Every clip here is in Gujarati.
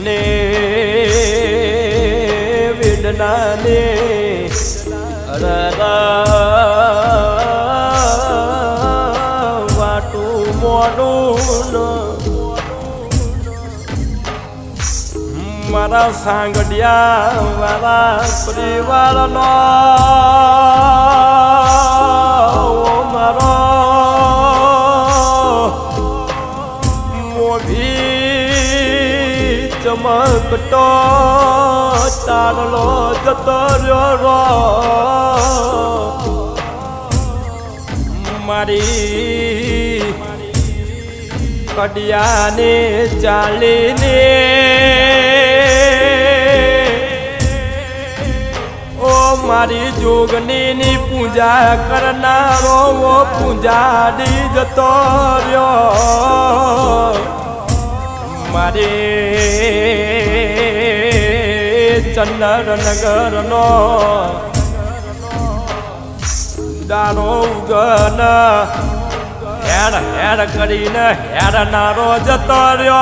દુઃખને વેદનાને વાટું મોડું મારા સાંગડિયા મારા પરિવારનો ચમકતો તારલો જતો રહ્યો. મારી કડિયાને ચાલીને ઓ મારી જોગનીની પૂજા કરનારો પૂજાડી જતો રહ્યો મારે ચંદ્રનગરનો દારો ઉગન. હેર હેર કરીને હેરનારો જતો રહ્યો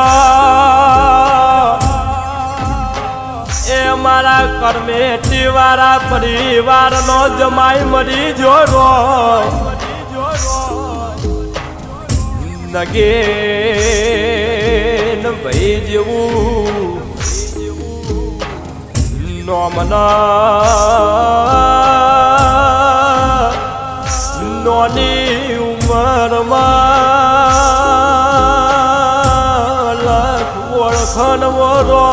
એ મારા કર્મેટી વાળા પરિવારનો જમાઈ મરી જોરો નગે ભાઈ જેવું નોમના નોની ઉંમરમાં લાખ ઓળખણ વરો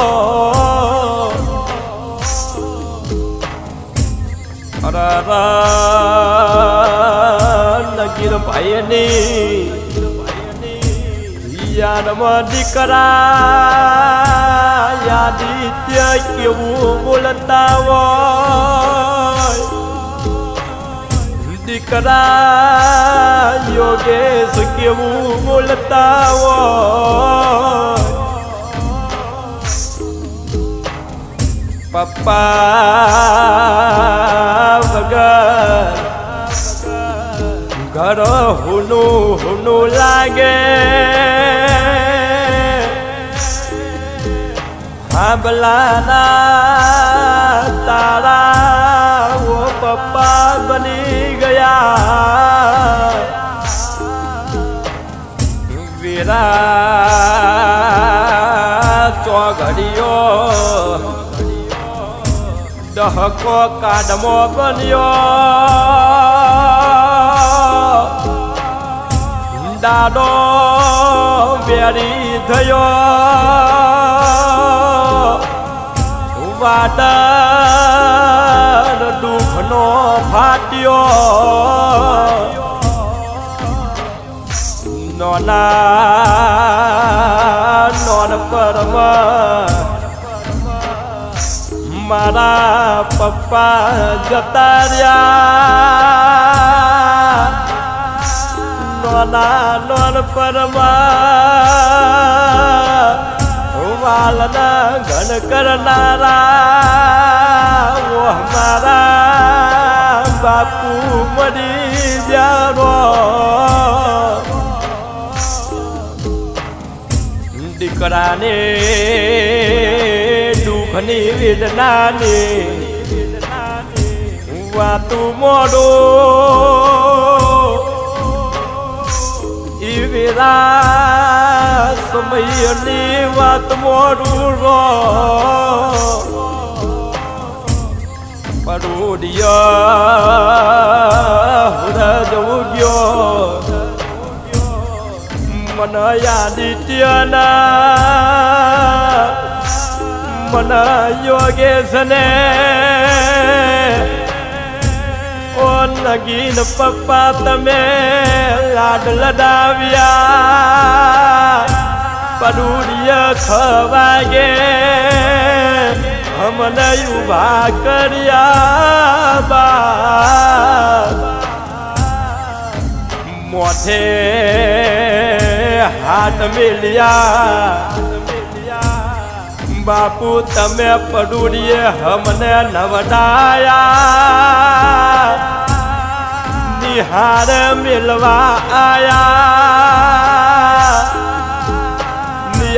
નગીર ભાઈની યાદમાં દીકરા યાદિત્ય કેવું બોલતા હોય. દીકરા, યોગેશ કેવું બોલતા હોય. પપ્પા વગર ઘર હુનું હુનું લાગે. હાંભલાના તારા ઓ પપ્પા બની ગયા. વીરા ચોઘડિયો દહકો કાડમો બન્યો. દાડો બેરી થયો. વાડર દુઃખનો ફાટ્યો. નોના નોન પરમાં મારા પપ્પા જતા રહ્યા. નોના નોન પરમાં વાલના ગણ કરનારા ઓ મારા બાપુ મરી જારો દીકરાને દુઃખની વેદનાની વાતું મોડો ઈ વેરા સમયની વાત મોડું રો. પડુડિયા હુરા જવું ગયો મન યાદિત્યના મન યોગેશને ઓ નગીન પપ્પા તમે લાડ લડાવ્યા પડુડિય ખવાગે અમને ઊભા કર્યા બા મોઠે હાથ મેલ્યા. બાપુ તમે પડુડીએ હમને નવડાયા. નિહાર મિલવા આયા.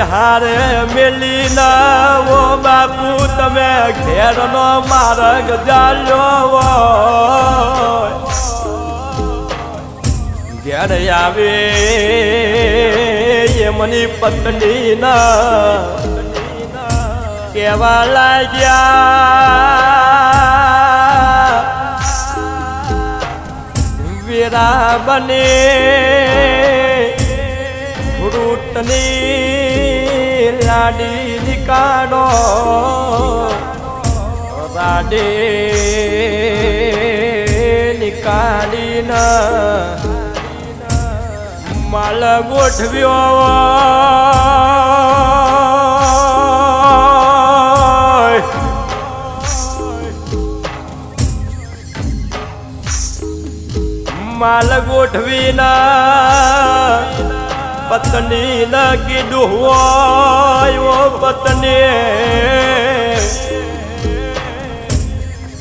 હારે મેલી ઓ બાપુ, તમે ઘેરનો માર્ગ જાલ્યો ઘેર આવે એમની પત્નીના કેવા લાગ્યા. વીરા બને. ફ્રૂટની લાડી નીકાળો. રાડે નીકાળીને માલ ગોઠવ્યો. ગોઠવીના પત્ની હોય ઓ પત્ની.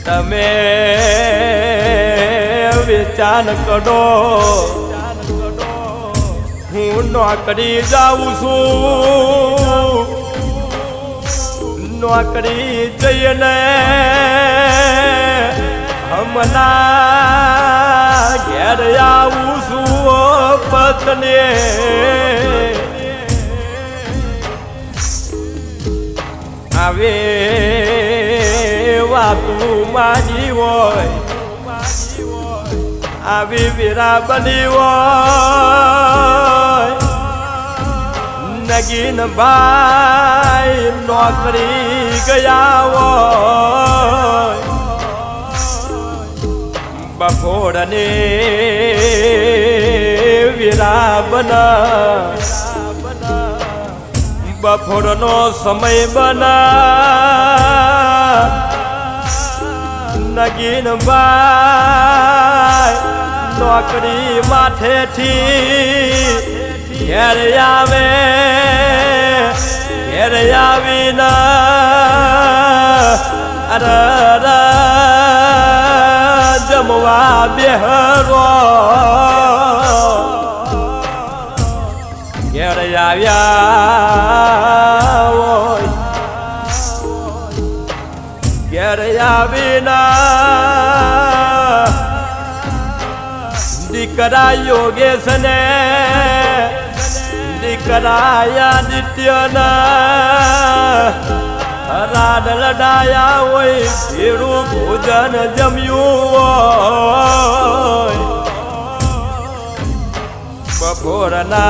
તમે વિચાર કરો હું નોકરી જાઉં છું. નોકરી જઈને હમણાં ઘેર આવું છું પતને. આવે વાતું માની હોય, આવી વીરા બની હોય. નગીન ભાઈ નોકરી ગયા હોય. બપોરને વીરા બના બપોરનો સમય બના નગીન ભાઈ નોકરી માથેથી ઘેર આવે, ઘેર આવીને અર જમવા બેહરો. ઘેર આવ્યા હોય. ઘેર આવીના દીકરા યોગેશ ને દીકરા આદિત્યના રાડ લડાયા હોય ભેળું ભોજન જમ્યું હોય. બપોરના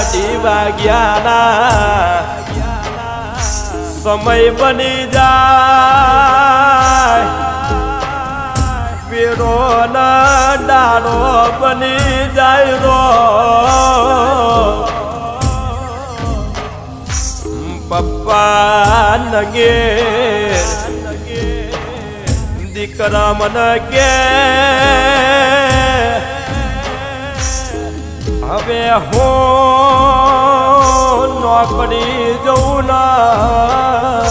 અઢી વાગ્યાના સમય બની જાય. પેરો ડાળો બની જાય રો પપ્પા નગે દીકરા મને કે હવે હું નોકરી જઉં ના.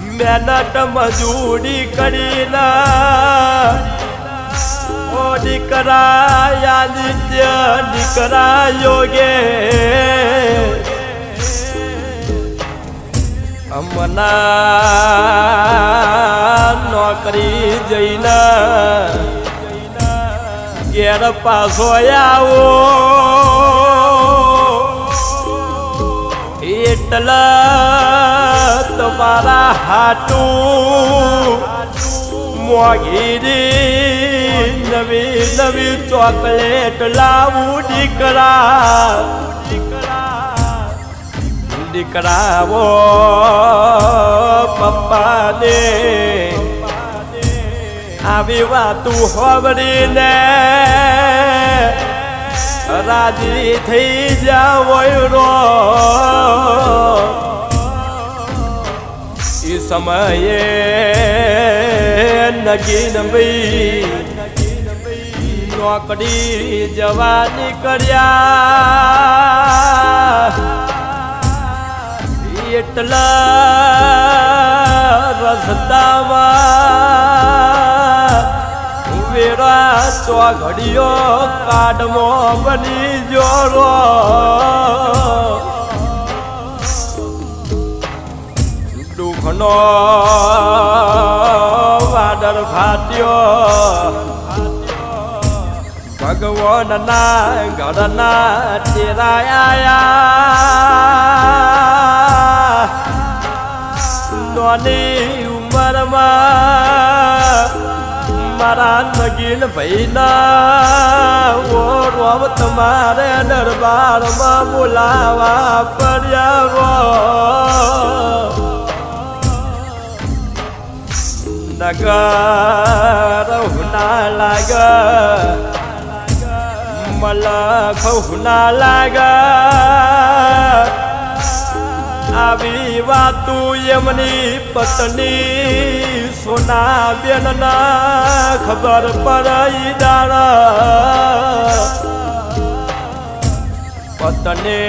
મહેનત મજૂરી કરી ના. દીકરા આદિત્ય દીકરા યોગે. હમણાં નોકરી જઈને ઘેર પાછો આવો. એટલા તમારા હાટું મોગીરી નવી નવી ચોકલેટ લાવું, દીકરા. દીકરાઓ પપ્પા દે આવી વાતું હોબડીને રાજી થઈ જાવ એ સમયે નગીન ભાઈ નોકરી જવાની કર્યા એટલા રસ્તામાં તેરા ચોઘડિયો કાઢમો બની જોરો દુઃખનો વાદળ ફાટ્યો ભગવાનના ઘરના તેરાયા નોની ઉંમરમાં મારા નગીન ભાઈના ઓરવ તમારે દરબારમાં બોલાવા. પડ્યા નગર હુના લાગ. મલખ હુના લાગા આવી વાતુ એમની પત્ની સોના બેન ના ખબર પડી દાડા. પતને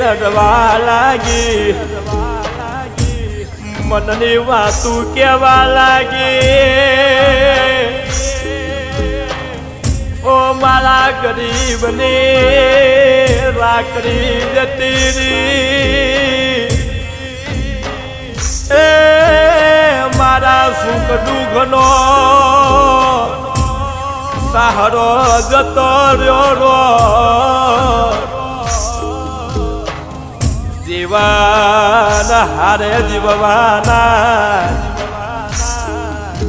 રડવા લાગી. મનની વાતું કેવા લાગી. ઓ મારા ગરીબને, રાખડી જતી રી એ મારા સુખ દુઃખનો સહારો જતો રહ્યો જીવન હારે જીવવાના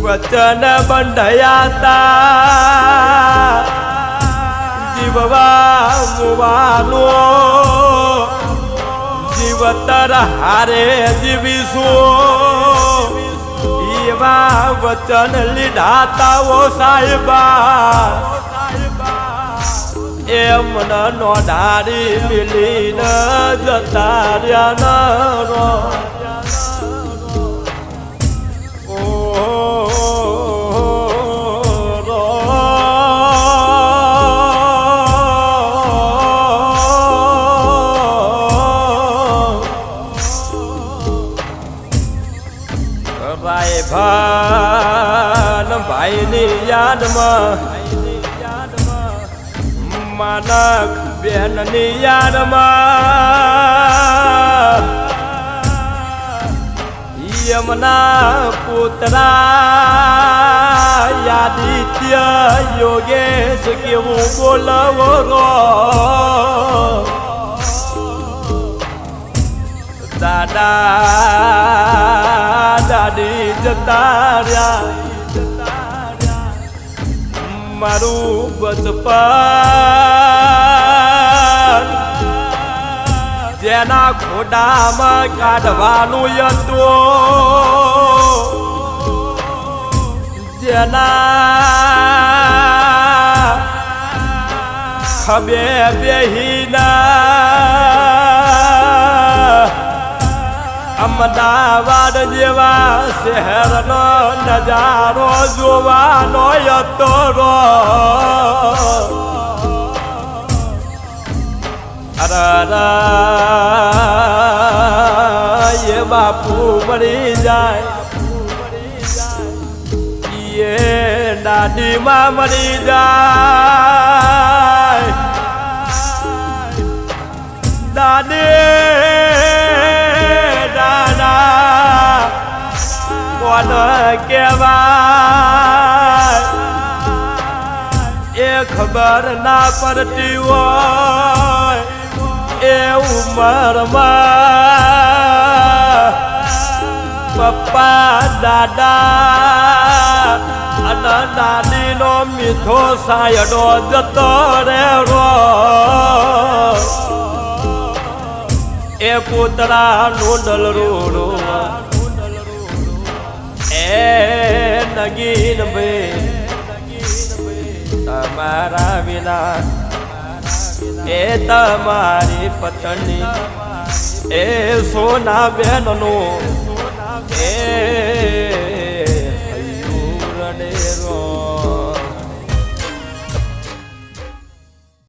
વચન બંધયાતા. જીવવા મુવાનો. જીવતર હારે જીવીશું. એવા વચન લીધાતા ઓ સાહેબા. એમ નો ડારી મિલીને જતા રહ્યા નો રાય ભાન ભાઈની યાદમાં માનક બેનની યાદમાં. યમના પુતરા યાદિત્ય યોગેશ કેવું બોલવો રો દાદા દાદી જતા રહ્યા મારું બચપન જેના ખોડામાં કાઢવાનું હતું જેના ખબે બેહીના અમદાવાદ જેવા શહેરનો નજારો જોવાનો હતો અરે બાપુ મળી જાય. એ દાદીમાં મળી જાય. દાદી કોણ કેવા એ ખબર ના પડતી હોય, એ ઉંમરમાં પપ્પા, દાદા અને દાદીનો મીઠો સાયડો જતો રે એ પુતરા પુતળાનું ડલરું એ નગીન ભાઈ તમારા વિના એ તમારી પત્ની એ સોના બેનનું